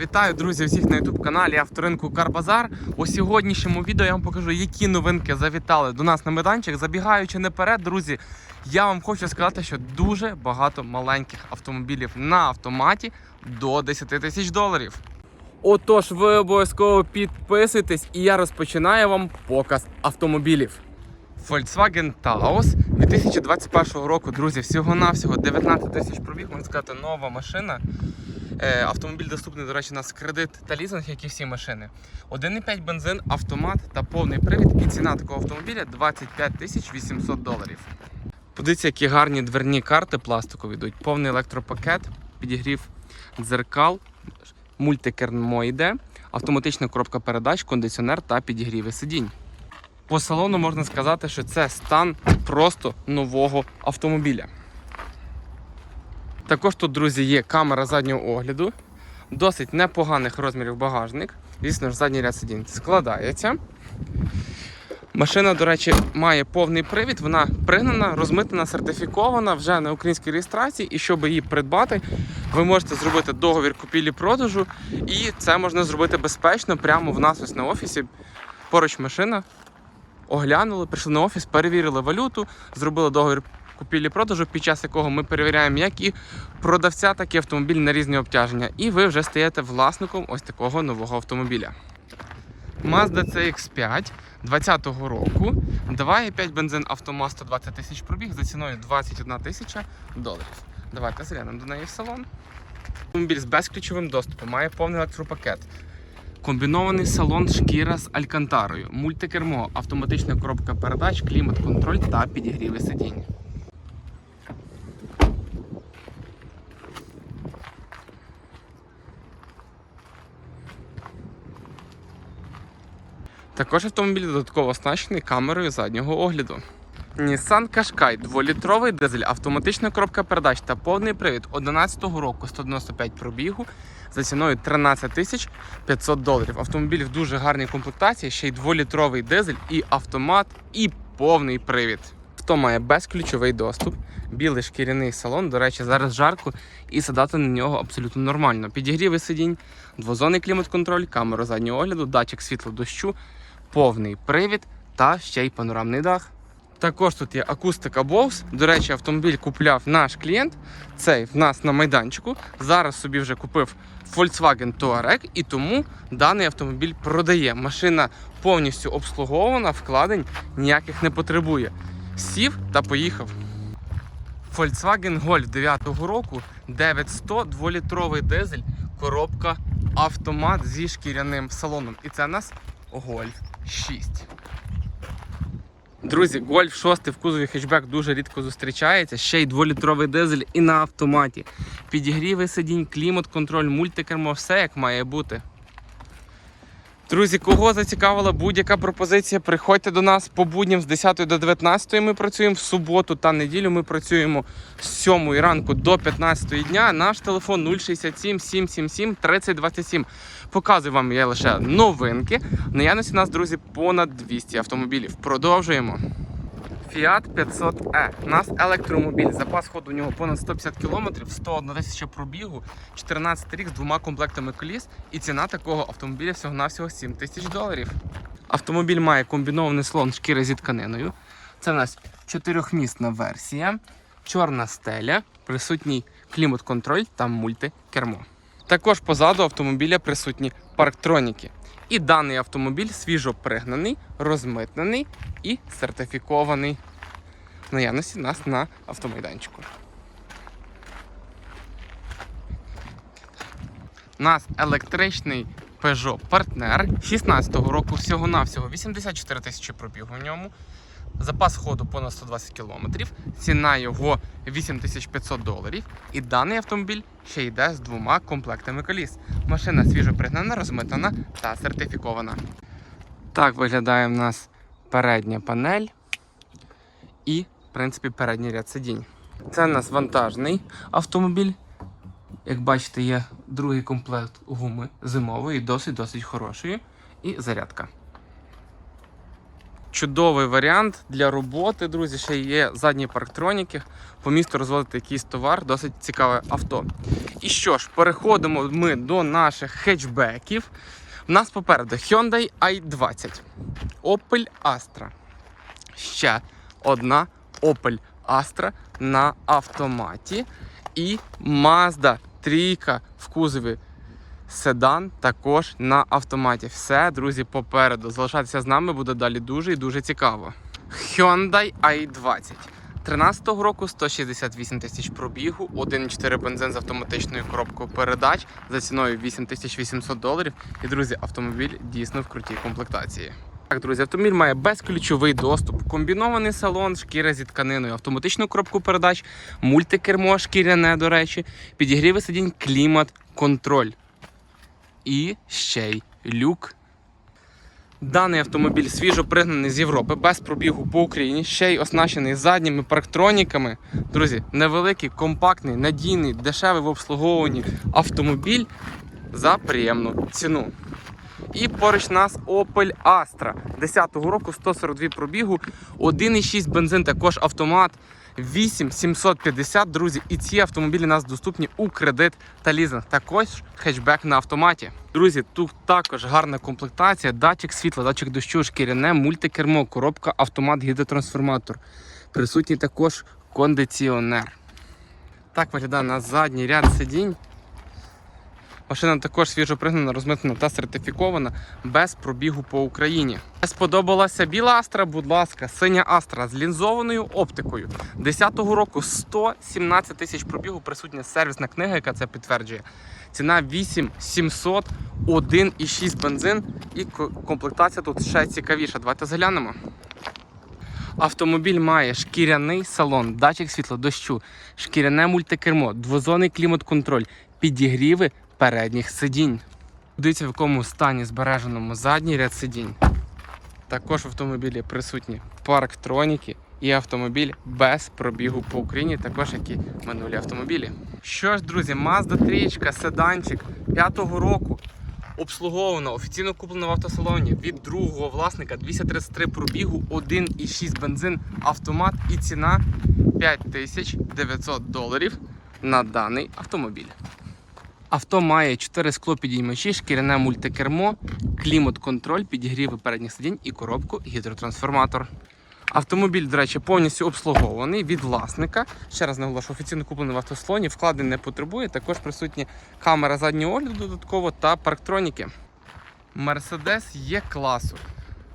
Вітаю, друзі, всіх на youtube каналі авторинку Карбазар. У сьогоднішньому відео я вам покажу, які новинки завітали до нас на майданчик. Забігаючи наперед, друзі, я вам хочу сказати, що дуже багато маленьких автомобілів на автоматі до 10 тисяч доларів. Отож, ви обов'язково підписуйтесь, і я розпочинаю вам показ автомобілів. Volkswagen Taos 2021 року, друзі, всього-навсього 19 тисяч пробіг, можна сказати, нова машина. Е, Автомобіль доступний, до речі, у нас кредит та лізинг, як і всі машини. 1,5 бензин, автомат та повний привід. І ціна такого автомобіля 25 тисяч 800 доларів. Подивіться, які гарні дверні карти пластикові йдуть. Повний електропакет, підігрів дзеркал, мультикермо йде, автоматична коробка передач, кондиціонер та підігріви сидінь. По салону можна сказати, що це стан просто нового автомобіля. Також тут, друзі, є камера заднього огляду, досить непоганих розмірів багажник. Звісно ж, задній ряд сидінь складається. Машина, до речі, має повний привід, вона пригнана, розмитнена, сертифікована вже на українській реєстрації. І щоб її придбати, ви можете зробити договір купівлі-продажу, і це можна зробити безпечно прямо в нас ось на офісі. Поруч машина. Оглянули, прийшли на офіс, перевірили валюту, зробили договір купівлі-продажу, під час якого ми перевіряємо як і продавця, так і автомобіль на різні обтяження. І ви вже стаєте власником ось такого нового автомобіля. Mazda CX5 20-го року, 2,5 бензин автомат 120 тисяч пробіг за ціною 21 тисяча доларів. Давайте заглянемо до неї в салон. Автомобіль з безключовим доступом, має повний електропакет. Комбінований салон шкіра з алькантарою, мультикермо, автоматична коробка передач, клімат-контроль та підігріви сидінь. Також автомобіль додатково оснащений камерою заднього огляду. Nissan Qashqai 2-літровий дизель, автоматична коробка передач та повний привід 11-го року 195 пробігу за ціною 13 тисяч 500 доларів. Автомобіль в дуже гарній комплектації, ще й 2-літровий дизель, і автомат, і повний привід. Авто має безключовий доступ, білий шкіряний салон. До речі, зараз жарко і сідати на нього абсолютно нормально. Підігріви сидінь, двозонний клімат-контроль, камера заднього огляду, датчик світло дощу, повний привід та ще й панорамний дах. Також тут є акустика Bose. До речі, автомобіль купляв наш клієнт. Цей в нас на майданчику. Зараз собі вже купив Volkswagen Touareg і тому даний автомобіль продає. Машина повністю обслугована, вкладень ніяких не потребує. Сів та поїхав. Volkswagen Golf 9-го року 9100 2-літровий дизель, коробка автомат зі шкіряним салоном. І це у нас Golf 6. Друзі, Golf 6 в кузові хетчбек дуже рідко зустрічається. Ще й 2-літровий дизель і на автоматі. Підігріви сидінь, клімат, контроль, мультикермо, все як має бути. Друзі, кого зацікавила будь-яка пропозиція, приходьте до нас по будням з 10 до 19 ми працюємо в суботу та неділю. Ми працюємо з 7 ранку до 15 дня. Наш телефон 067 777 3027. Показую вам я лише новинки. В наявності у нас, друзі, понад 200 автомобілів. Продовжуємо. Fiat 500e. У нас електромобіль. Запас ходу у нього понад 150 км, 101 тисяча пробігу, 14 рік з двома комплектами коліс. І ціна такого автомобіля всього-навсього 7 тисяч доларів. Автомобіль має комбінований слон шкіри зі тканиною. Це в нас чотирьохмісна версія, чорна стеля, присутній клімат-контроль та мультикермо. Також позаду автомобіля присутні парктроніки. І даний автомобіль свіжо пригнаний, розмитнений і сертифікований в наявності нас на автомайданчику. У нас електричний Peugeot партнер 16-го року всього-навсього 84 тисячі пробігу в ньому. Запас ходу понад 120 км, ціна його 8500 доларів. І даний автомобіль ще йде з двома комплектами коліс. Машина свіжо пригнана, розмитана та сертифікована. Так виглядає в нас передня панель і, в принципі, передній ряд сидінь. Це у нас вантажний автомобіль. Як бачите, є другий комплект гуми зимової, досить-досить хорошої. І зарядка. Чудовий варіант для роботи, друзі. Ще є задні парктроніки. По місту розводити якийсь товар, досить цікаве авто. І що ж, переходимо ми до наших хетчбеків. У нас попереду Hyundai i20, Opel Astra. Ще одна Opel Astra на автоматі. І Mazda 3 в кузові седан також на автоматі. Все, друзі, попереду. Залишайтеся з нами, буде далі дуже і дуже цікаво. Hyundai i20. 13-го року 168 тисяч пробігу, 1,4 бензин з автоматичною коробкою передач за ціною 8800 доларів. І, друзі, автомобіль дійсно в крутій комплектації. Так, друзі, автомобіль має безключовий доступ, комбінований салон, шкіра зі тканиною, автоматичну коробку передач, мультикермо шкіряне, до речі, підігріви сидінь, клімат, контроль. І ще й люк. Даний автомобіль свіжо пригнаний з Європи, без пробігу по Україні, ще й оснащений задніми парктроніками. Друзі, невеликий, компактний, надійний, дешевий в обслуговуванні автомобіль за приємну ціну. І поруч нас Opel Astra 10-го року 142 пробігу, 1,6 бензин, також автомат. 8750, друзі, і ці автомобілі у нас доступні у кредит та лізинг. Також хетчбек на автоматі. Друзі, тут також гарна комплектація, датчик світла, датчик дощу, шкіряне, мультикермо, коробка, автомат, гідротрансформатор. Присутній також кондиціонер. Так виглядає на задній ряд сидінь. Машина також свіжо пригнана, розмитнена та сертифікована без пробігу по Україні. Сподобалася біла астра, будь ласка, синя астра з лінзованою оптикою. 10-го року 117 тисяч пробігу, присутня сервісна книга, яка це підтверджує. Ціна 8700, 1,6 бензин і комплектація тут ще цікавіша. Давайте заглянемо. Автомобіль має шкіряний салон, датчик світла, дощу, шкіряне мультикермо, двозонний клімат-контроль, підігріви передніх сидінь. Дивіться, в якому стані збереженому задній ряд сидінь. Також в автомобілі присутні парктроніки і автомобіль без пробігу по Україні, також як і минулі автомобілі. Що ж, друзі, Mazda 3, седанчик 5-го року. Обслуговано, офіційно куплено в автосалоні від другого власника 233 пробігу, 1,6 бензин, автомат і ціна 5900 доларів на даний автомобіль. Авто має 4 склопідіймачі, шкіряне мультикермо, клімат-контроль, підігріви передніх сидінь і коробку гідротрансформатор. Автомобіль, до речі, повністю обслугований від власника. Ще раз наголошую, офіційно куплений в автослоні, вкладень не потребує. Також присутні камера заднього огляду додатково та парктроніки. Мерседес є класу.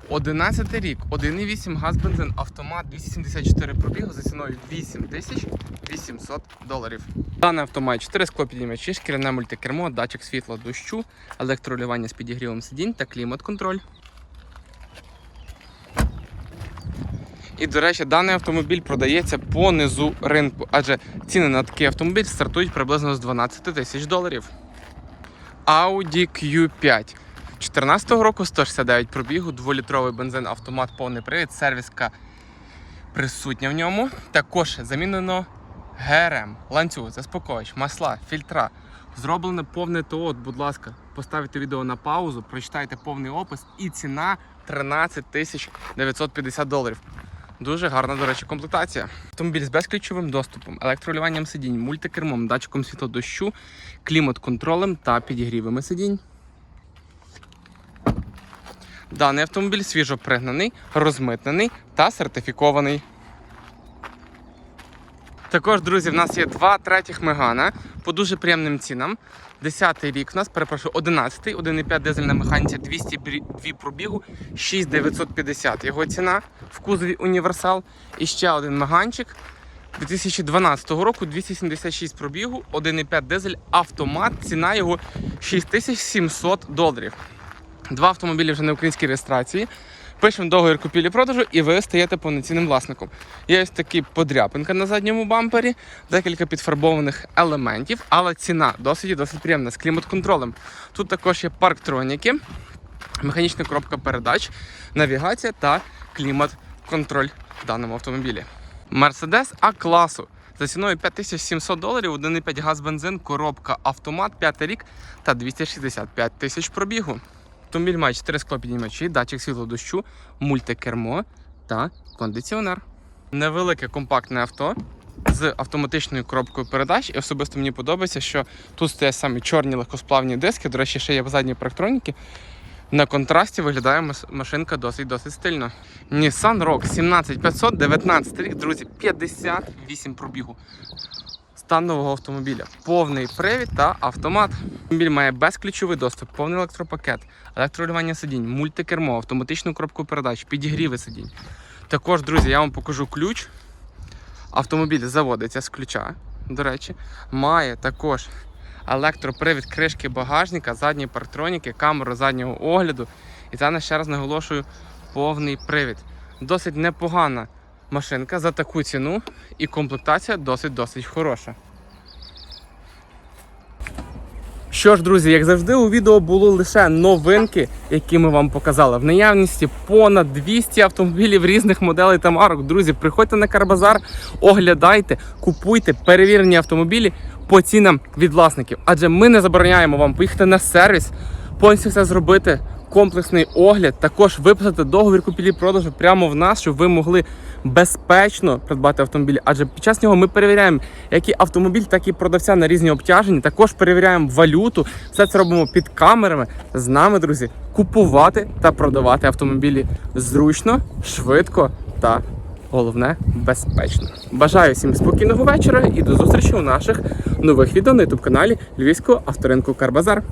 11 рік, 1,8 газ бензин, автомат 274 пробігу за ціною 8800 доларів. Даний авто має 4 склопідіймачі, шкіряне мультикермо, датчик світла дощу, електролювання з підігрівом сидінь та клімат-контроль. І, до речі, даний автомобіль продається по низу ринку, адже ціни на такий автомобіль стартують приблизно з 12 тисяч доларів. Audi Q5. 2014 року 169 пробігу, 2-літровий бензин, автомат, повний привід, сервіска присутня в ньому. Також замінено ГРМ, ланцюг, заспокоїч, масла, фільтра. Зроблене повне ТО. Будь ласка, поставте відео на паузу, прочитайте повний опис і ціна 13 тисяч 950 доларів. Дуже гарна, до речі, комплектація. Автомобіль з безключовим доступом, електролюванням сидінь, мультикермом, датчиком світлодощу, клімат-контролем та підігрівами сидінь. Даний автомобіль свіжо пригнаний, розмитнений та сертифікований. Також, друзі, в нас є два третіх мегана по дуже приємним цінам. 10-й рік в нас, перепрошую, 11-й, 1,5 дизельна механіця 202 пробігу, 6950. Його ціна в кузові універсал. І ще один меганчик 2012 року, 276 пробігу, 1,5 дизель, автомат, ціна його 6700 доларів. Два автомобілі вже на українській реєстрації. Пишемо договір купівлі-продажу і ви стаєте повноцінним власником. Є ось такі подряпинка на задньому бампері, декілька підфарбованих елементів, але ціна досить і досить приємна з клімат-контролем. Тут також є парктроніки, механічна коробка передач, навігація та клімат-контроль в даному автомобілі. Mercedes А класу. За ціною 5700 доларів, 1,5 газ бензин, коробка автомат, 5 рік та 265 тисяч пробігу. Автомобіль має 4 склопідіймачі, датчик світло дощу, мультикермо та кондиціонер. Невелике компактне авто з автоматичною коробкою передач. І особисто мені подобається, що тут стоять саме чорні легкосплавні диски. До речі, ще є задні парктроніки. На контрасті виглядає машинка досить досить стильно. Nissan Rogue 17500, 19 рік, друзі, 58 пробігу. Стан нового автомобіля. Повний привід та автомат. Автомобіль має безключовий доступ, повний електропакет, електролювання сидінь, мультикермо, автоматичну коробку передач, підігріви сидінь. Також, друзі, я вам покажу ключ. Автомобіль заводиться з ключа, до речі, має також електропривід кришки багажника, задні парктроніки, камеру заднього огляду. І це ще раз наголошую повний привід. Досить непогана машинка за таку ціну, і комплектація досить-досить хороша. Що ж, друзі, як завжди, у відео було лише новинки, які ми вам показали. В наявності понад 200 автомобілів різних моделей та марок. Друзі, приходьте на Карбазар, оглядайте, купуйте перевірені автомобілі по цінам від власників. Адже ми не забороняємо вам поїхати на сервіс, повністю все зробити. Комплексний огляд, також виписати договір купівлі-продажу прямо в нас, щоб ви могли безпечно придбати автомобіль. Адже під час нього ми перевіряємо як і автомобіль, так і продавця на різні обтяження. Також перевіряємо валюту. Все це робимо під камерами. З нами, друзі, купувати та продавати автомобілі зручно, швидко та головне безпечно. Бажаю всім спокійного вечора і до зустрічі у наших нових відео на youtube каналі Львівського авторинку Карбазар.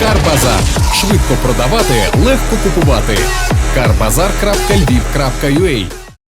Карбазар. Швидко продавати, легко купувати. Карбазар.львів.ua